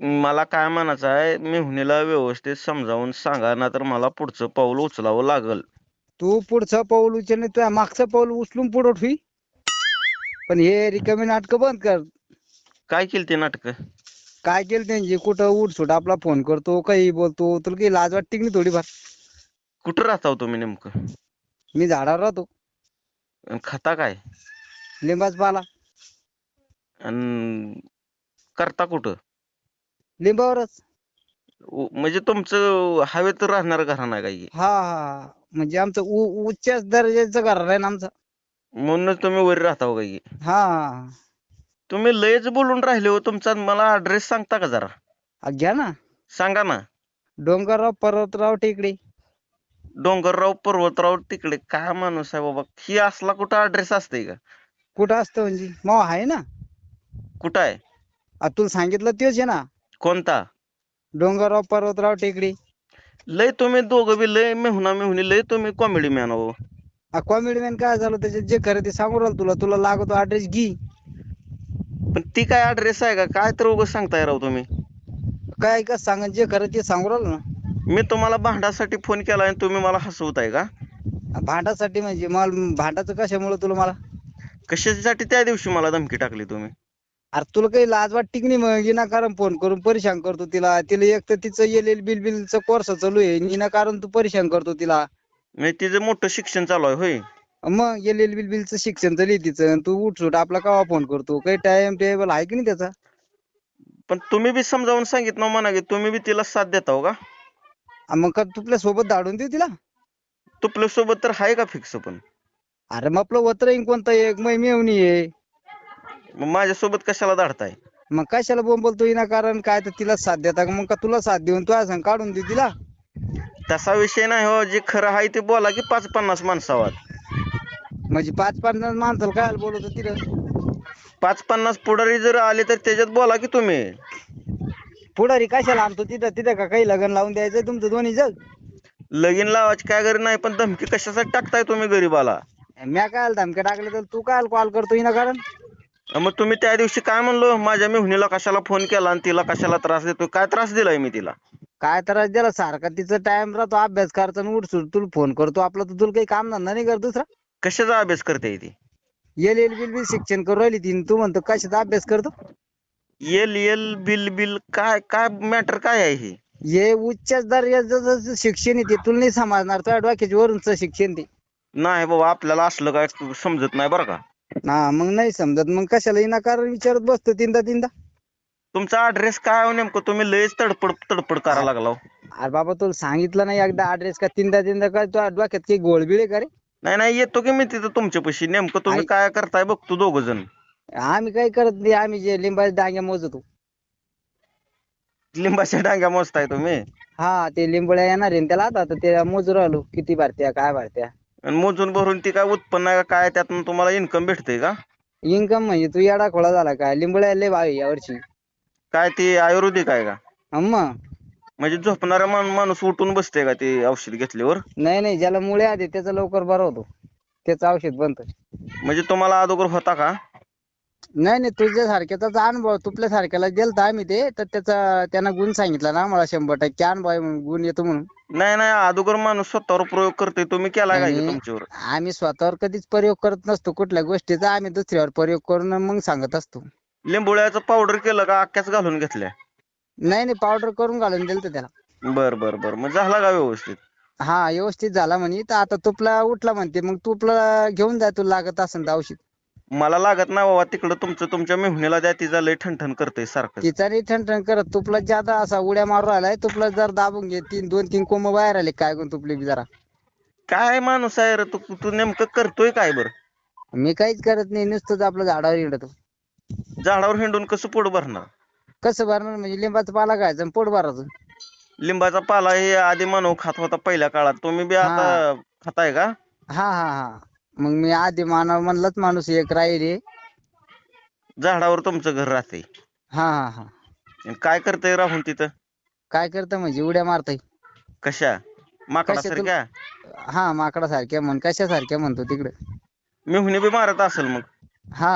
मला काय म्हणायचं आहे मेहुणीला व्यवस्थित समजावून सांगा ना तर मला पुढचं पाऊल उचलावं लागल. तू पुढचं पाऊल उचल नाही तुझ्या मागचं पाऊल उचलून पुढं ठुई पण हे रिकामी नाटक बंद कर. काय केली ते नाटक? काय केलं त्यांची कुठं उठसूट आपला फोन करतो काही बोलतो तुला काही लाज वाटते की नाही थोडीफार? कुठं राहता हो तुम्ही नेमकं? मी झाडावर राहतो. अन खाता काय? लिंबाच पाला. अन करता कुठं? लिंबावरच. उ- म्हणजे तुमचं हवेत राहणार घराणं काही? हा हा म्हणजे आमचं उ- उच्च दर्जाचं घर आहे ना आमचं. म्हणूनच तुम्ही वर राहता हो काही. हा. हा तुम्ही लयच बोलून राहिले हो तुमचा. मला ऍड्रेस सांगता का जरा. घ्या ना. सांगा ना. डोंगरराव पर्वतराव टेकडी. डोंगरराव पर्वतराव तिकडे काय माणूस आहे बाबा? ही असला कुठं ऍड्रेस असते का? कुठं असतं म्हणजे? मग आहे ना. कुठं आहे? आ, तुला सांगितलं तेच आहे ना. कोणता? डोंगरराव पर्वतराव टेकडी. लय तुम्ही दोघं बी लय मेहुना मेहुनी लय तुम्ही कॉमेडी मॅन हो. कॉमेडी मॅन काय झालं त्याच्यात? जे खरं ते सांगू राहिलो तुला. तुला लागतो ऍड्रेस घे. पण ती काय ऍड्रेस आहे का? काय तर उगाच सांगताय राव तुम्ही. काय का सांग जे खरं ते सांगू राहिलो ना. मी तुम्हाला भांडासाठी फोन केला आणि तुम्ही मला हसवताय का? भांडासाठी म्हणजे? मला भांडाचं कशामुळे तुला मला? कशासाठी? त्या दिवशी मला धमकी टाकली तुम्ही. अरे तुला काही लाज वाटते की नाही मग? विनाकारण फोन करून परेशान करतो तिला. तिला एक तर तिचं एल बिल बिलचं कोर्स चालू आहे. विनाकारण तू परेशान करतो तिला. म्हणजे तिचं मोठं शिक्षण चालू आहे होय? मग एल एल बिल बिलचं शिक्षण चालू आहे तिचं आणि तू उठसूट आपला केव्हा फोन करतो? काही टाइम टेबल आहे की नाही त्याचा? पण तुम्ही बी समजावून सांगितलं म्हणा की तुम्ही बी तिला साथ देता हो का? आ मग का तुपल्या सोबत धाडून देऊ तिला? तुपल्या सोबत तर आहे का फिक्स पण? अरे मग आपलं वत्र कोणता एक मै मेवणी आहे. मग माझ्यासोबत कशाला धाडताय? मग कशाला बोंब बोलतो विनाकारण काय तर तिला साथ देता का? मग का तुला साथ देऊन तू असं काढून देऊ तिला? तसा विषय नाही हो जे खरं आहे ते बोला की पाच पन्नास माणसावर. म्हणजे पाच पन्नास माणसाला काय बोलतो तिला पाच पन्नास पुढारी जर आले तर त्याच्यात बोला की तुम्ही. पुढारी कशाला आणतो तिथं? तिथं का काही लग्न लावून द्यायचंय तुमचं दोन्ही जग? लगीन लावायची काय गरज नाही पण धमकी कशासाठी टाकताय तुम्ही गरीबाला? म्या काय धमक्या टाकल्या तर तू काय कॉल करतो विनाकारण मग तुम्ही त्या दिवशी काय म्हणलो? माझ्या मेहुणीला कशाला फोन केला आणि तिला कशाला त्रास देतो काय त्रास दिलाय मी तिला? काय त्रास दिला? सारखा तिचा टाइम राहतो अभ्यास करायचा आणि उठसूट तुला फोन करतो. आपला तर तुला काही काम धंदा नाही कर दुसरा. कशाचा अभ्यास करते ती? एल एल बिल बिल शिक्षण करू राहिली ती तू म्हणतो कशाचा अभ्यास करतो? एल एल बिल बिल काय काय मॅटर काय आहे हे? हे उच्च दर्जाचं शिक्षण आहे ते तुला नाही समजणार. तुझ्या डोक्याच्या वरूनच शिक्षण ते. नाही बाबा आपल्याला असलं काय समजत नाही बरं का. हा मग नाही समजत. मग कशाला विनाकारण विचारत बसतो तीनदा तीनदा? तुमचा ऍड्रेस काय आहे नेमकं? तुम्ही लयच तडपड तडपड करायला लागला हो. अरे बाबा तुला सांगितलं नाही एकदा ऍड्रेस का? तीनदा तीनदा काय तुझ्या डोक्यात काही गोळबिळ का रे? नाही नाही येतो की मी तिथं तुमच्यापाशी नेमकं तुम्ही. काय करताय बघतो दोघ जण. आम्ही काही करत नाही. आम्ही जे लिंबाच्या डांग्या मोजतो. लिंबाच्या डांग्या मोजताय तुम्ही? हा ते लिंबोळ्या येणार आहे ना त्याला आता तर ते मोजू राहिलो. किती भरत्या काय भरत्या? आणि मोजून भरून ती काय उत्पन्न आहे का काय त्यातून तुम्हाला इन्कम भेटतंय का? इन्कम म्हणजे तू येडा खोळा झाला काय? लिंबोळ्या लय भाव आहे यावर्षी. काय ते आयुर्वेदिक आहे का? अम्मा. म्हणजे झोपणारा मान- माणूस उठून बसते का ते औषध घेतल्यावर? नाही नाही ज्याला मुळे आधी त्याचा लवकर बरा होतो. त्याचं औषध बनतं. म्हणजे तुम्हाला अगोदर होता का? नाही नाही तुझ्या सारख्याचा अनुभव तुपल्या सारख्याला गेलता आम्ही ते तर त्याचा त्यानं गुण सांगितला ना मला शंभर टक्के. अनुभव आहे म्हणून, गुण येतो म्हणून. नाही नाही अगोदर माणूस स्वतःवर प्रयोग करतोय. तुम्ही केलाय का हे नाही. तुमच्यावर? आम्ही स्वतःवर कधीच प्रयोग करत नसतो. कुठल्या गोष्टीचा आम्ही दुसऱ्यावर प्रयोग करून मग सांगत असतो. लिंबोळ्याचं पावडर केलं का? अख्ख्याच घालून घेतल्या? नाही नाही पावडर करून घालून दिलं त्याला. बर बर बर. मग झाला का व्यवस्थित? हा व्यवस्थित झाला म्हणे. तर आता तुपला उठला म्हणते. मग तुपला घेऊन जा तुला लागत असेल तर औषध. मला लागत नाही बाबा तिकडं तुमचं तुमच्या मेहुणीला द्या तिचा लय ठणठण करतय सारखं. तिचा नाही ठणठण करत तुपला ज्यादा असा उड्या मारून राहिलाय तुपला जर दाबून घे तीन दोन तीन कोंब बाहेर आले काय कोण तुपले बी जरा. काय माणूस आहे रे तू तू नेमकं करतोय काय बर? मी काहीच करत नाही नुसतंच आपलं झाडावर हिंडतो. झाडावर हिंडून कसं पोट भरणार? कसं भरणार म्हणजे लिंबाचा पाला खायचा आणि पोट भरायचं. लिंबाचा पाला हे आधी मानव खात होता पहिल्या काळात तुम्ही बी आता खाताय का? हा हा हा. मग मी आधी मानव म्हणलाच माणूस एक राहिले. झाडावर तुमचं घर राहते हा हा हा. काय करतय राहून तिथं? काय करतं म्हणजे उड्या मारताय. कशा? माकडासारख्या? हा माकडा सारख्या म्हण कशा सारख्या म्हणतो तिकडे. मेहुणी बी मारत असेल मग? हा.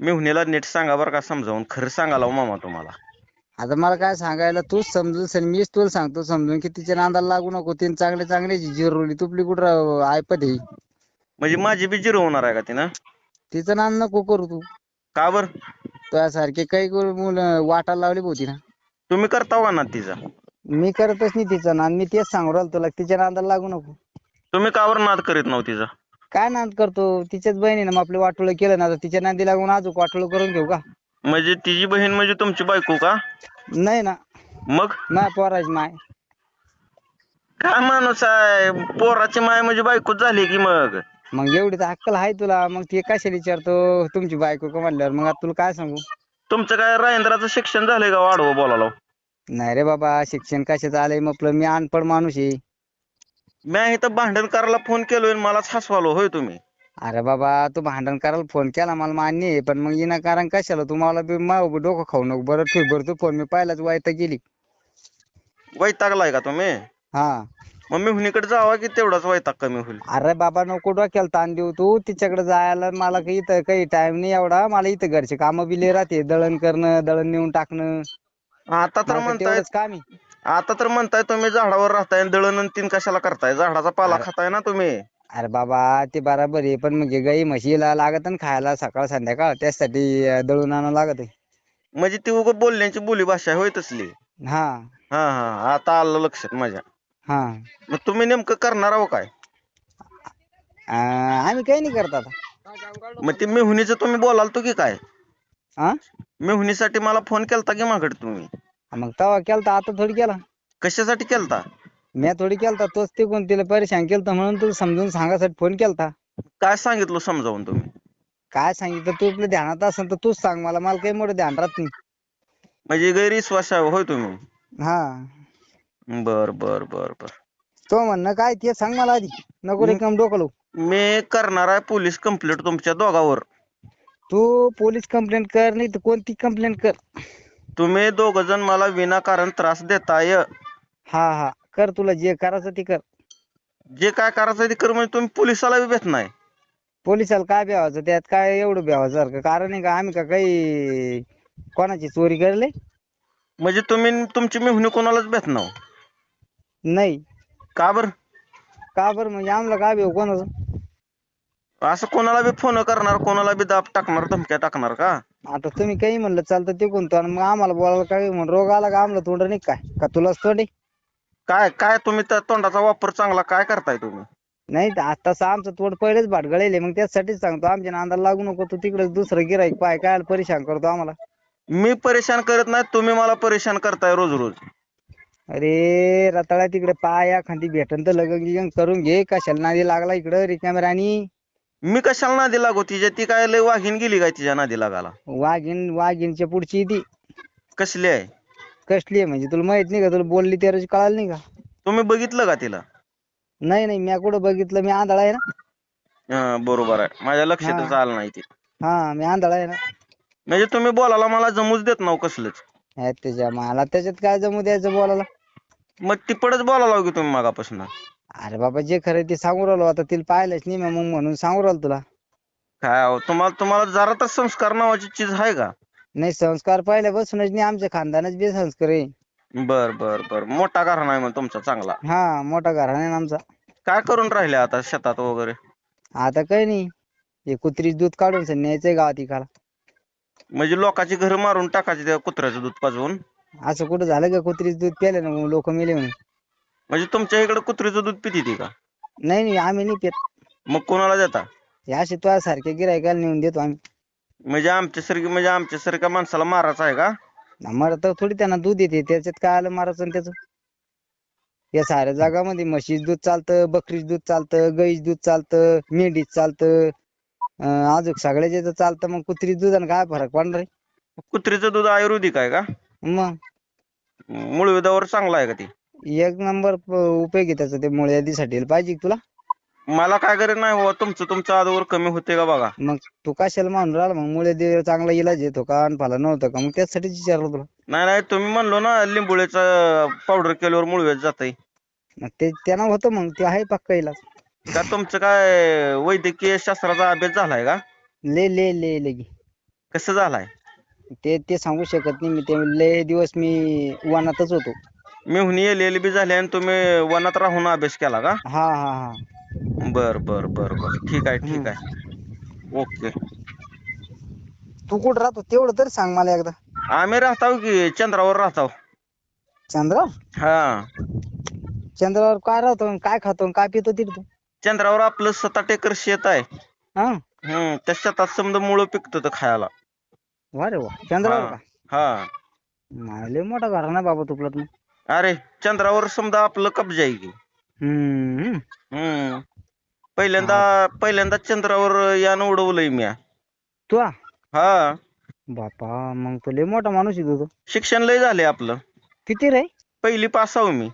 मेहुणीला नीट सांगा बरं का समजावून. खरं सांगायला हो मामा तुम्हाला. आता मला काय सांगायला तूच समजून सर मीच तुला सांगतो समजून की तिच्या नादाला लागू नको तीन चांगले चांगले जिरवली तुपली कुठं ऐपत आहे. म्हणजे माझी बी जिरो होणार आहे का तिनं तिचं नाद नको करू तू. का बर? तुझ्यासारखे काही मुलं वाटायला लावली होती ना. तुम्ही करता का ना तिचा? मी करतच नाही तिचं नाद. मी तेच सांगू राहिलो तुला तिच्या नादाला लागू नको. तुम्ही का बरं नाद करीत नव्ह तिचा? काय नाद करतो? तिच्याच बहिणीनं मग आपलं वाटोळं केलं ना तर तिच्या नादी लागून अजून वाटोळं करून घेऊ का? म्हणजे तिची बहीण म्हणजे तुमची बायको का? नाही ना. मग? नाही पोराची माय. काय माणूस आहे? पोराची माय म्हणजे बायकोच झाली की मग? मग एवढी तर अक्कल आहे तुला? मग ते कशाला विचारतो? तुमची बायको का म्हणल्यावर? मग आता तुला काय सांगू? तुमचं काय राजेंद्राचं शिक्षण झालंय का वाढवं बोलायला? नाही रे बाबा शिक्षण कशाचं आलंय? म्हटलं मी अनपड माणूस आहे. मी इथं भांडण करायला फोन केलोय आणि मलाच हसवालो होय तुम्ही? अरे बाबा तू भांडण करायला फोन केला मला मान्य आहे पण मग येणं कारण कशाला? तू मला बी माव डोकं खाऊ नको. बरं ठेव बरं तू फोन मी पाहिलाच वाईट गेली. वैतागलाय का तुम्ही? हा. मग मी हुनीकडे जावा की तेवढाच वैताग कमी होईल. अरे बाबा नको डोक्याला ताण देऊ तू. तिच्याकडे जायला मला काही इथं काही टाइम नाही एवढा. मला इथं घरचे कामं बी लय राहते. दळण करणं दळण नेऊन टाकणं. आता तर मला तर म्हणताय तेवढंच काम आहे. आता तर म्हणताय तुम्ही झाडावर राहताय आणि दळण आणि तीन कशाला करताय? झाडाचा पाला. खाताय ना तुम्ही. अरे बाबा ते बराबर आहे. पण मग गाई म्हशीला लागत ना खायला सकाळ संध्याकाळ. त्यासाठी अं, दळून आणावं लागत आहे. म्हणजे ती उग बोलण्याची बोली भाषा होय तसली. हा. हा हा. आता आलं लक्षात माझ्या. हा. मग तुम्ही नेमकं करणार आहो काय? आम्ही काही नाही करत आता. मग ते मेहुणीचं तुम्ही बोलाल तो की काय? हा मेहुणीसाठी मला फोन केलता की मागड तुम्ही? मग तवा केलता आता थोडी केला. कशासाठी केलता? मी थोडी केलता तोच ते कोण तिला परेशान केलता म्हणून तुला समजून सांगासाठी फोन केलता. काय सांगितलं समजावून तुम्ही? काय सांगितलं तू आपल्या ध्यानात असेल तर तूच सांग मला मला काही मोठं ध्यान राहत नाही. म्हणजे गैरविश्वास आहे होय तुम्ही? हा. बर बर बर बर. तो म्हणणं काय ते सांग मला आधी. नको रिकाम डोकं लावू. मी करणार आहे पोलीस कंप्लेंट तुमच्या दोघावर. तू पोलीस कंप्लेंट कर नाही तर कोणती कंप्लेंट कर. तुम्ही दोघ जण मला विनाकारण त्रास देताय. हा हा. कर तुला जे करायचं ते कर. जे काय करायचं ते कर म्हणजे तुम्ही पोलिसाला बी भेट नाही. पोलिसाला काय भ्यावायचं त्यात काय एवढं भ्यावायचं सारखं कारण आहे का आम्ही का काही कोणाची चोरी करले? म्हणजे तुम्ही तुमची मेहुणी कोणालाच भेट नाव नाही. का बर? का बरं? म्हणजे आम्हाला काय भेव कोणाचं? असं कोणाला बी फोन करणार कोणाला बी दाब टाकणार धमक्या टाकणार का? आता तुम्ही काही म्हणलं चालतं ते कोणतं आणि मग आम्हाला बोलायला काय म्हण रोग आला का आम्हाला तोंड नाही काय का तुलाच तोंड आहे? काय काय तुम्ही त्या तोंडाचा वापर चांगला काय करताय तुम्ही? नाही तर आताच आमचं तोंड पहिलेच भाटगळेल मग त्यासाठीच सांगतो. आमच्या नांदाला लागू नको तू तिकडे दुसरं गिराईक पाय काय परेशान करतो आम्हाला. मी परेशान करत नाही तुम्ही मला परेशान करताय रोज रोज. अरे रताळ्या तिकडे पाय एखादी भेटन तर लगन गिगन करून घे. कशाला नादी लागला इकडं रिकाम्या राणी? मी कशाला नादी लागू? तिच्या ती काय लय वाघीन गेली काय तिच्या नादी लागायला? वाघीन वाघीनच्या पुढची ती. कसली आहे? कसली आहे म्हणजे तुला माहीत नाही का? तुला बोलली त्या रोजी कळालं नाही का? तुम्ही बघितलं का तिला? नाही नाही मी कुठं बघितलं? मी आंधळा आहे ना. हा, बरोबर आहे. माझ्या लक्षातच हा. आलं नाही ते. हा मी आंधळा आहे ना. म्हणजे तुम्ही बोलायला मला जमूच देत नाव कसलंच. हे त्याच्या मला त्याच्यात काय जमू द्यायचं बोलायला? मग तिपडच बोलायला लावू की तुम्ही मागापासून. अरे बाबा जे खरं ते सांगू राहिलो. आता तिला पाहिलंच नाही मग म्हणून सांगू राहिलो तुला. काय अहो, तुम्हाला तुम्हाला जरा तर संस्कार नावाची चीज आहे का? नाही संस्कार पहिल्यापासूनच नाही आमच्या खानदानच बे संस्कार आहे. बर बर बर. मोठा घराणा आहे मग तुमचा चांगला. हा मोठा घराणा आहे ना आमचा. काय करून राहिले आता शेतात वगैरे? आता काही नाही. हे कुत्रीच दूध काढून न्यायचंय गावात इकाला म्हणजे लोकांची घर मारून टाकायचे त्या कुत्र्याचं दूध पाजवून? असं कुठं झालं का कुत्रीच दूध प्याले ना लोक मेले म्हणून. म्हणजे तुमच्या इकडे कुत्रीचं दूध पिती ती का? नाही नाही आम्ही नाही पित. मग कोणाला देता? हे असे तुझ्या सारखे गिरायकाला नेऊन देतो आम्ही. म्हणजे आमच्यासारखी म्हणजे आमच्यासारख्या माणसाला मारायचं आहे का? मला तर थोडी त्यांना दूध येते त्याच्यात काय आलं मारायचं आणि त्याचं? या साऱ्या जागामध्ये म्हशीच दूध चालतं बकरीच दूध चालतं गाईच दूध चालतं मेंढीच चालतं अं, अजून सगळ्याच याचं चालतं मग कुत्रीच दुधानं काय फरक पडणार आहे? कुत्रीचं दूध आयुर्वेदिक आहे का? मग? मूळव्याधावर चांगलं आहे का ते? एक नंबर उपयोग आहे त्याचा ते मुळे यादीसाठी पाहिजे का तुला? मला काय गरज नाही बाबा तुमचं तुमचं आजवर कमी होते का बघा? मग तू कशाला म्हणून राहिला? मग मुळे दे चांगला इलाज येतो का? आणि फला नव्हतं का? मग त्यासाठीच विचारलं तुला. नाही नाही तुम्ही म्हणलो ना लिंबोळीचं पावडर केल्यावर मुळव्याध जातंय. मग ते त्यानं होतं मग ते आहे पक्का इलाज. का तुमचं काय वैद्यकीय शास्त्राचा अभ्यास झालाय का? ले ले ले लगी कसं झालाय? ते ते सांगू शकत नाही मी. ते लय दिवस मी वनातच होतो. मी हुनी एल एल बी झाली आणि तुम्ही वनात राहून अभ्यास केला का? हा हा हा. बर बर बर बर. ठीक आहे ठीक आहे. ओके. तू कुठं राहतो तेवढं तरी सांग मला एकदा. आम्ही राहतो की चंद्रावर राहतो. चंद्रा हा. चंद्रावर काय राहतो काय खातो काय पितो तिथे तू? चंद्रावर आपलं सात आठ एकर शेत आहे. हा? हम्म त्या शेतात समजा मुळं पिकतं तर खायला. वा रे वा चंद्रावर. का? हा. नाही, लय मोठा घराणा बाबा तुपला तू अरे चंद्रावर समजा आपलं कब्जा आहे की. हम्म. हम्म. पहिल्यांदा पहिल्यांदा चंद्रावर यान उडवलंय मी तू हा. बापा मग तो लय मोठा माणूस आहे तू तो शिक्षण लय झालंय आपलं. किती रे? पहिली पास आहो मी.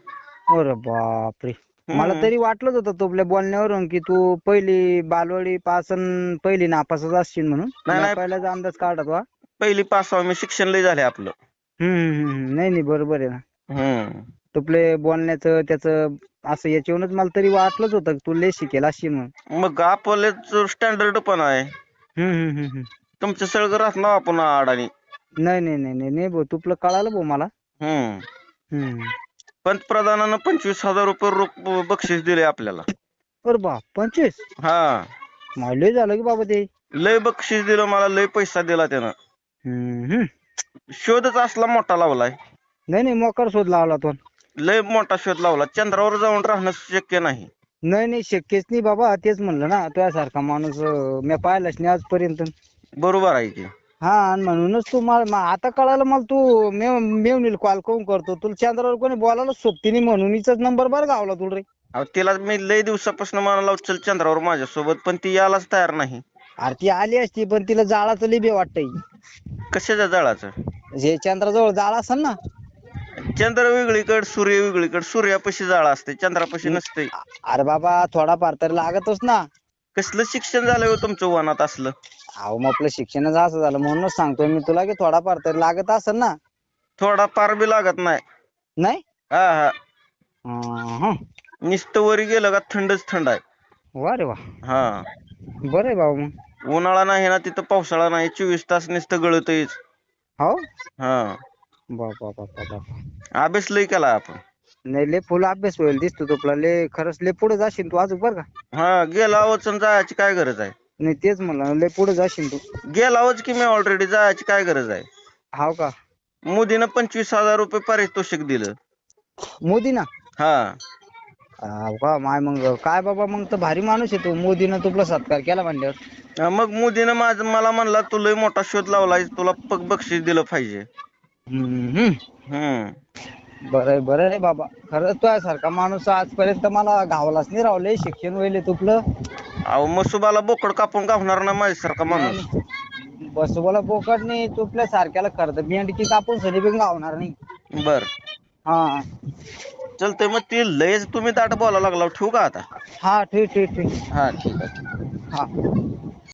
अरे बापरे. मला तरी वाटलंच होतं तुपल्या बोलण्यावरून की तू पहिली बालवाडी पास अन पहिली नापासच असशील म्हणून. नाही, नाही. पहिलाच अंदाज काढत वा. पहिली मी शिक्षण लय झालंय आपलं. हम्म हम्म, नाही नाही बरोबर आहे ना. हम्म. तुपले बोलण्याचं त्याचं असं याच्यावरूनच मला तरी वाटलंच होतं की तू लय शिकेल असशील म्हणून. मग आपलं स्टँडर्ड पण आहे. हम्म हम्म हम्म हम्म. तुमचं सगळं ना आपण अडाणी नाही नाही नाही नाही नाही भाऊ तुपलं कळालं भाऊ मला. हम्म. हम्म. पंतप्रधानानं पंचवीस हजार रुपये रोख बक्षीस दिले आपल्याला. अरे बा पंचवीस? हा. लय झालं की बाबा ते. लय बक्षीस दिलं मला लय पैसा दिला त्यानं. हम्म. हम्म. शोधच असला मोठा लावलाय. नाही नाही मोकार शोध लावला तो. लय मोठा शोध लावला. चंद्रावर जाऊन राहणं शक्य नाही. नाही नाही शक्यच नाही बाबा. तेच म्हणलं ना तुझ्यासारखा माणूस अं, मी पाहिलाच नाही आजपर्यंत. बरोबर आहे की. हा आणि म्हणूनच तू मला मा- आता कळालं मला तू मेव मेवणीला कॉल करून करतो? तुला चंद्रावर कोणी बोलायला सोबती नाही म्हणून नंबर बरं गावला तुला रे. अहो तिला मी लय दिवसापासून म्हणाला चल चंद्रावर माझ्यासोबत पण ती यायलाच तयार नाही. अरे ती आली असती पण तिला जाळाचं लिबे वाटतंय. कशाच्या जाळाचं? जे चंद्राजवळ जाळ असेल ना. चंद्र वेगळीकडे सूर्य वेगळीकडे सूर्यापाशी जाळा असते चंद्रापाशी नसते. अरे बाबा थोडाफार तरी लागतच ना. कसलं शिक्षण झालंय हो तुमचं वनात असलं? अहो मग आपलं शिक्षणच असं झालं म्हणूनच सांगतोय मी तुला की थोडाफार तरी लागत असेल ना. थोडा पार बी लागत नाही. नाही? हा हा. हं. नुसतं वरी गेलं का थंडच थंड आहे. वा रे वा. हा. बरं आहे बाबा मग. उन्हाळा नाही ना तिथं पावसाळा नाही. चोवीस तास नुसतं गळतच हो? हा. बापा बापा बापा अभ्यास लय केला आपण. नाही लय फुल अभ्यास होईल दिसतो तुला. लय खरंच लय पुढे जाशील तू अजून बरं का? हा गेला वचन जायची काय गरज आहे? नाही तेच म्हणलं लय पुढे जाशील तू. गेलावच की मी ऑलरेडी जायची काय गरज आहे? हाव का? मोदीनं पंचवीस हजार रुपये पारितोषिक दिलं. मोदी ना हा. हाव का माय मग काय बाबा मग तर भारी माणूस आहे तू. मोदीनं तुला सत्कार केला म्हणल्यावर. मग मोदीनं माझ मला म्हणला तू लय मोठा शोध लावलाय तुला पग बक्षीस दिलं पाहिजे. हम्म, हम्म. हम्म बरं आहे बरं आहे बाबा. खरंच तुझ्या सारखा माणूस आजपर्यंत मला गावलाच नाही रावले शिक्षण वहिले तुपलं. अहो मसुबाला बोकड कापून गावणार ना माझ्यासारखा माणूस. बस बोला बोकड नाही तुपल्या सारख्याला खरं मेंढकी कापून सनी बिन गावणार नाही. बर. हा. चलतंय मग ती लयच तुम्ही दाट बोलायला लागला ठेवू का आता? हा ठीक ठीक ठीक. हा ठीक आहे. हा.